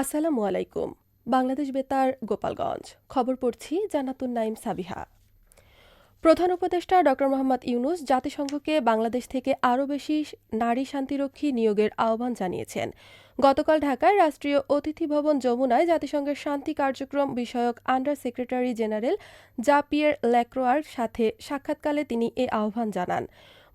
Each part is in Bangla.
আসসালামু আলাইকুম। বাংলাদেশ বেতার, গোপালগঞ্জ। খবর পড়ছি জানাতুন নাইম সাবিহা। প্রধান উপদেষ্টা ড. মোহাম্মদ ইউনুস জাতিসংঘকে বাংলাদেশ থেকে আরও বেশি নারী শান্তিরক্ষী নিয়োগের আহ্বান জানিয়েছেন। গতকাল ঢাকায় রাষ্ট্রীয় অতিথি ভবন যমুনায় জাতিসংঘের শান্তি কার্যক্রম বিষয়ক under secretary general Jean Pierre ল্যাক্রোয়ার সাথে সাক্ষাৎকালে তিনি এ আহ্বান জানান।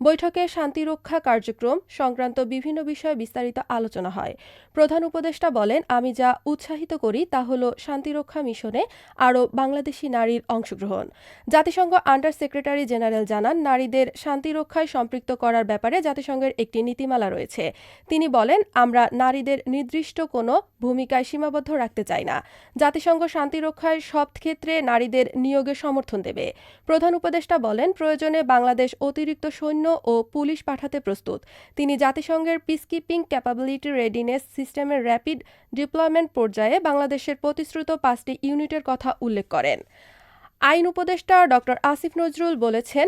বৈঠকে শান্তিরক্ষা কার্যক্রম সংক্রান্ত বিভিন্ন বিষয়ে বিস্তারিত আলোচনা হয়। প্রধান উপদেষ্টা বলেন, আমি যা উৎসাহিত করি তা হল শান্তিরক্ষা মিশনে আরও বাংলাদেশি নারীর অংশগ্রহণ। জাতিসংঘ আন্ডার সেক্রেটারি জেনারেল জানান, নারীদের শান্তিরক্ষায় সম্পৃক্ত করার ব্যাপারে জাতিসংঘের একটি নীতিমালা রয়েছে। তিনি বলেন, আমরা নারীদের নির্দিষ্ট কোনো ভূমিকায় সীমাবদ্ধ রাখতে চাই না। জাতিসংঘ শান্তিরক্ষায় সব ক্ষেত্রে নারীদের নিয়োগে সমর্থন দেবে। প্রধান উপদেষ্টা বলেন, প্রয়োজনে বাংলাদেশ অতিরিক্ত সৈন্য ও পুলিশ পাঠাতে প্রস্তুত। তিনি জাতিসংঘের পিসকিপিং ক্যাপাবিলিটি রেডিনেস সিস্টেমের র্যাপিড ডিপ্লয়মেন্ট পর্যায়ে বাংলাদেশের প্রতিশ্রুত পাঁচটি ইউনিটের কথা উল্লেখ করেন। আইন উপদেষ্টা ড. আসিফ নজরুল বলেছেন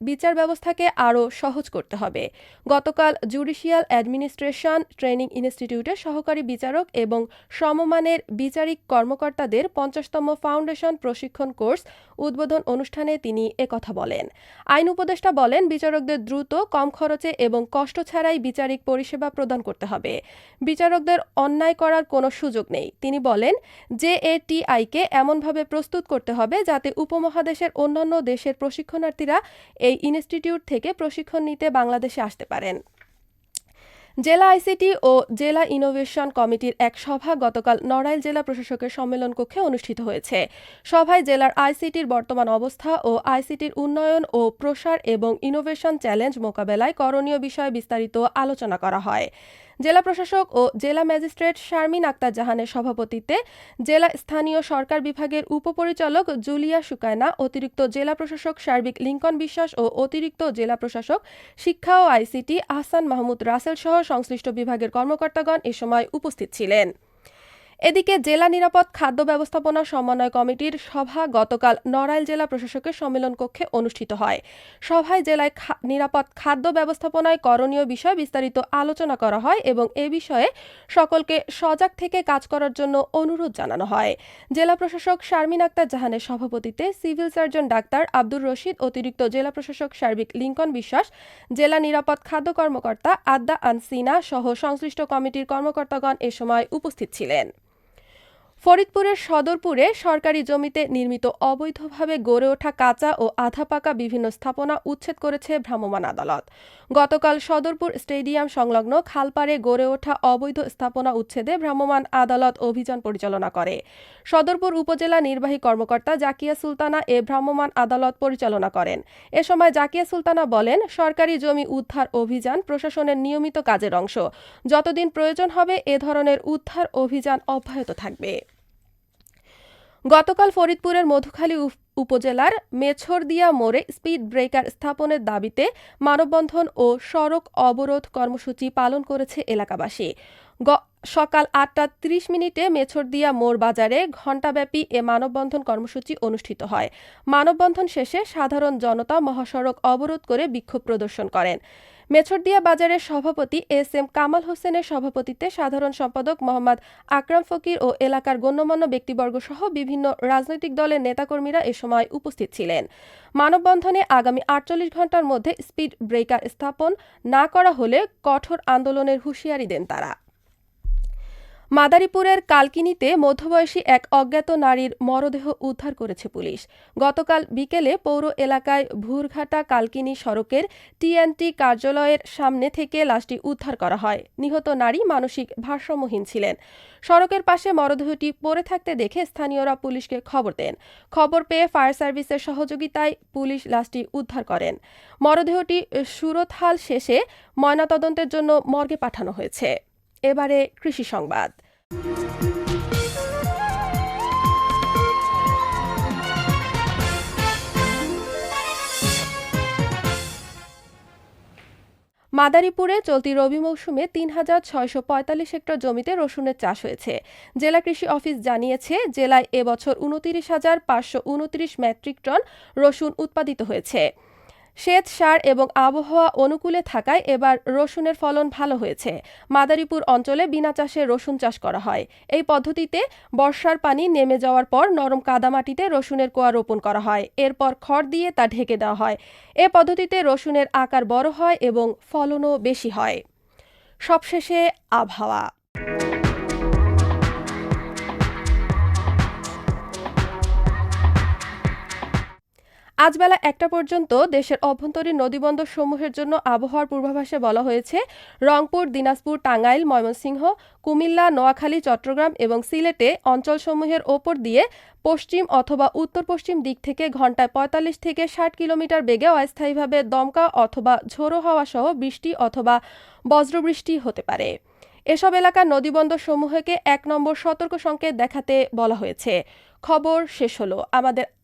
বিচার ব্যবস্থাকে আরও সহজ করতে হবে। গতকাল জুডিশিয়াল অ্যাডমিনিস্ট্রেশন ট্রেনিং ইনস্টিটিউটের সহকারী বিচারক এবং সমমানের বিচারিক কর্মকর্তাদের পঞ্চাশতম ফাউন্ডেশন প্রশিক্ষণ কোর্স উদ্বোধন অনুষ্ঠানে তিনি একথা বলেন। আইন উপদেষ্টা বলেন, বিচারকদের দ্রুত, কম খরচে এবং কষ্ট ছাড়াই বিচারিক পরিষেবা প্রদান করতে হবে। বিচারকদের অন্যায় করার কোনো সুযোগ নেই। তিনি বলেন যে এটিআইকে এমনভাবে প্রস্তুত করতে হবে যাতে উপমহাদেশের অন্যান্য দেশের প্রশিক্ষণার্থীরা এই ইনস্টিটিউট থেকে প্রশিক্ষণ নিতে বাংলাদেশে আসতে পারেন। জেলা আইসিটি ও জেলা ইনোভেশন কমিটির এক সভা গতকাল নড়াইল জেলা প্রশাসকের সম্মেলন কক্ষে অনুষ্ঠিত হয়েছে। সভায় জেলার আইসিটির বর্তমান অবস্থা ও আইসিটির উন্নয়ন ও প্রসার এবং ইনোভেশন চ্যালেঞ্জ মোকাবেলায় করণীয় বিষয়ে বিস্তারিত আলোচনা করা হয়। জেলা প্রশাসক ও জেলা ম্যাজিস্ট্রেট শারমিন আক্তার জাহানের সভাপতিত্বে জেলা স্থানীয় সরকার বিভাগের উপপরিচালক জুলিয়া সুকায়না, অতিরিক্ত জেলা প্রশাসক সার্বিক লিঙ্কন বিশ্বাস ও অতিরিক্ত জেলা প্রশাসক শিক্ষা ও আইসিটি আহসান মাহমুদ রাসেল সহ সংশ্লিষ্ট বিভাগের কর্মকর্তাগণ এ সময় উপস্থিত ছিলেন। এদিকে জেলা নিরাপদ খাদ্য ব্যবস্থাপনা সমন্বয় কমিটির সভা গতকাল নড়াইল জেলা প্রশাসকের সম্মেলন কক্ষে অনুষ্ঠিত হয়। সভায় জেলায় নিরাপদ খাদ্য ব্যবস্থাপনায় করণীয় বিষয় বিস্তারিত আলোচনা করা হয় এবং এ বিষয়ে সকলকে সজাগ থেকে কাজ করার জন্য অনুরোধ জানানো হয়। জেলা প্রশাসক শারমিন আক্তার জাহানের সভাপতিত্বে civil surgeon doctor Abdur Rashid, অতিরিক্ত জেলা প্রশাসক সার্বিক লিঙ্কন বিশ্বাস, জেলা নিরাপদ খাদ্য কর্মকর্তা আদ্দা আনসিনা সহ সংশ্লিষ্ট কমিটির কর্মকর্তাগণ এ সময় উপস্থিত ছিলেন। ফরিদপুরের সদরপুরে সরকারি জমিতে নির্মিত অবৈধভাবে গড়ে ওঠা কাঁচা ও আধা পাকা বিভিন্ন স্থাপনা উচ্ছেদ করেছে ভ্রাম্যমাণ আদালত। গতকাল সদরপুর স্টেডিয়াম সংলগ্ন খালপাড়ে গড়ে ওঠা অবৈধ স্থাপনা উচ্ছেদে ভ্রাম্যমাণ আদালত অভিযান পরিচালনা করে। সদরপুর উপজেলা নির্বাহী কর্মকর্তা জাকিয়া সুলতানা এ ভ্রাম্যমাণ আদালত পরিচালনা করেন। এ সময় জাকিয়া সুলতানা বলেন, সরকারি জমি উদ্ধার অভিযান প্রশাসনের নিয়মিত কাজের অংশ। যতদিন প্রয়োজন হবে, এ ধরনের উদ্ধার অভিযান অব্যাহত থাকবে। গতকাল ফরিদপুরের মধুখালী উপজেলার মেছরদিয়া মোড়ে স্পিড ব্রেকার স্থাপনের দাবিতে মানববন্ধন ও সড়ক অবরোধ কর্মসূচি পালন করেছে এলাকাবাসী। সকাল আটটা ত্রিশ মিনিটে মেছরদিয়া মোড় বাজারে ঘণ্টাব্যাপী এ মানববন্ধন কর্মসূচি অনুষ্ঠিত হয়। মানববন্ধন শেষে সাধারণ জনতা মহাসড়ক অবরোধ করে বিক্ষোভ প্রদর্শন করেন। মেছরদিয়া বাজারের সভাপতি এস এম কামাল হোসেনের সভাপতিত্বে সাধারণ সম্পাদক মোহাম্মদ আকরাম ফকির ও এলাকার গণ্যমান্য ব্যক্তিবর্গ সহ বিভিন্ন রাজনৈতিক দলের নেতাকর্মীরা এ সময় উপস্থিত ছিলেন। মানববন্ধনে আগামী আটচল্লিশ ঘণ্টার মধ্যে স্পিড ব্রেকার স্থাপন না করা হলে কঠোর আন্দোলনের হুঁশিয়ারি দেন তারা। মাদারীপুরের কালকিনিতে মধ্যবয়সী এক অজ্ঞাত নারীর মরদেহ উদ্ধার করেছে পুলিশ। গতকাল বিকেলে পৌর এলাকায় ভুরঘাটা কালকিনি সড়কের টিএনটি কার্যালয়ের সামনে থেকে লাশটি উদ্ধার করা হয়। নিহত নারী মানসিক ভারসাম্যহীন ছিলেন। সড়কের পাশে মরদেহটি পড়ে থাকতে দেখে স্থানীয়রা পুলিশকে খবর দেন। খবর পেয়ে ফায়ার সার্ভিসের সহযোগিতায় পুলিশ লাশটি উদ্ধার করেন। মরদেহটি সুরতহাল শেষে ময়নাতদন্তের জন্য মর্গে পাঠানো হয়েছে। এবারে কৃষি সংবাদ। মাদারীপুরে চলতি রবি মৌসুমে তিন হাজার ছয়শো পঁয়তাল্লিশ হেক্টর জমিতে রসুনের চাষ হয়েছে। জেলা কৃষি অফিস জানিয়েছে, জেলায় এবছর উনতিরিশ হাজার পাঁচশো উনত্রিশ মেট্রিক টন রসুন উৎপাদিত হয়েছে। সেচ সার এবং আবহাওয়া অনুকূলে থাকায় এবার রসুনের ফলন ভালো হয়েছে। মাদারীপুর অঞ্চলে বিনা চাষে রসুন চাষ করা হয়। এই পদ্ধতিতে বর্ষার পানি নেমে যাওয়ার পর নরম কাদামাটিতে রসুনের কোয়া রোপণ করা হয়। এরপর খড় দিয়ে তা ঢেকে দেওয়া হয়। এ পদ্ধতিতে রসুনের আকার বড় হয় এবং ফলনও বেশি হয়। সবশেষে আবহাওয়া। আজ বেলা একটা পর্যন্ত দেশের অভ্যন্তরীণ নদীবন্দর সমূহের জন্য আবহাওয়ার পূর্বাভাসে বলা হয়েছে, রংপুর, দিনাজপুর, টাঙ্গাইল, ময়মনসিংহ, কুমিল্লা, নোয়াখালী, চট্টগ্রাম এবং সিলেটে অঞ্চলসমূহের ওপর দিয়ে পশ্চিম অথবা উত্তর পশ্চিম দিক থেকে ঘন্টায় পঁয়তাল্লিশ থেকে ষাট কিলোমিটার বেগে অস্থায়ীভাবে দমকা অথবা ঝোড়ো হাওয়া সহ বৃষ্টি অথবা বজ্রবৃষ্টি হতে পারে। এসব এলাকার নদীবন্দর সমূহকে এক নম্বর সতর্ক সংকেত দেখাতে বলা হয়েছে। খবর শেষ হলো। আমাদের